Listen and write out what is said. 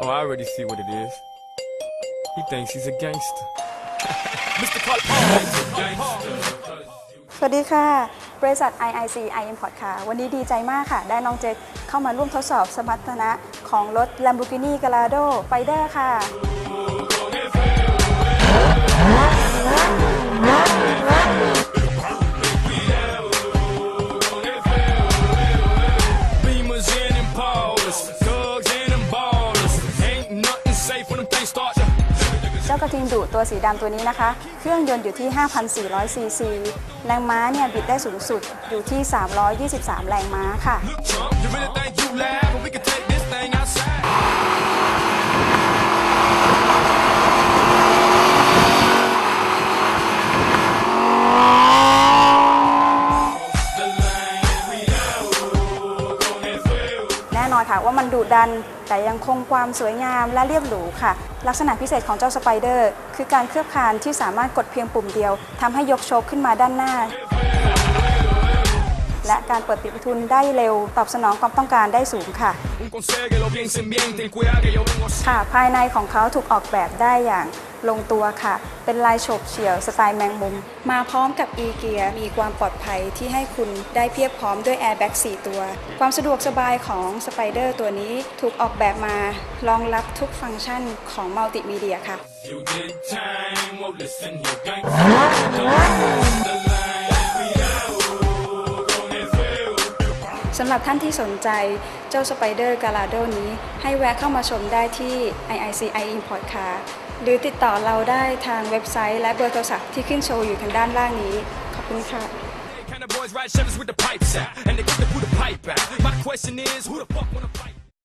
oh, I already see what it is. He thinks he's a gangster. Mr. Clark Gangster. สวัสดีค่ะ บริษัท IIC I Import ค่ะ วันนี้ดีใจมากค่ะ ได้น้องเจคเข้ามาร่วมทดสอบสมรรถนะของรถ Lamborghini Gallardo Spider ค่ะ จ้ากระทิงดุตัวสีดำตัวนี้นะคะ เครื่องยนต์อยู่ที่ 5,400 ซีซี แรงม้าเนี่ยบิดได้สูงสุดอยู่ที่ 323 แรงม้าค่ะ น่นอนค่ะ ว่ามันดุดัน แต่ยังคงความสวยงามและเรียบหรูค่ะ ลักษณะพิเศษของเจ้าสไปเดอร์ คือการเคลือบคานที่สามารถกดเพียงปุ่มเดียวทำให้ยกโชคขึ้นมาด้านหน้า และการเปิดปิดทุนได้เร็ว ตอบสนองความต้องการได้สูงค่ะ ค่ะ ภายในของเขาถูกออกแบบได้อย่างลงตัวค่ะ เป็นลายโฉบเฉี่ยวสไตล์แมงมุม มาพร้อมกับ e เกียมีความปลอดภัยที่ให้คุณได้เพียบพร้อมด้วยแอร์แบ็ก4ตัว ความสะดวกสบายของสไปเดอร์ตัวนี้ถูกออกแบบมารองรับทุกฟังก์ชันของมัลติมีเดียค่ะ สำหรับท่านที่สนใจเจ้าสไปเดอร์กาลาโดนี้ ให้แวะเข้ามาชมได้ที่ IICI Import Car หรือติดต่อเราได้ทางเว็บไซต์และเบอร์โทรศัพท์ที่ขึ้นโชว์อยู่ทางด้านล่างนี้ ขอบคุณค่ะ Kind of boys ride Chevys with the pipes out, and they got to put the pipe out. My question is, who the fuck wanna fight?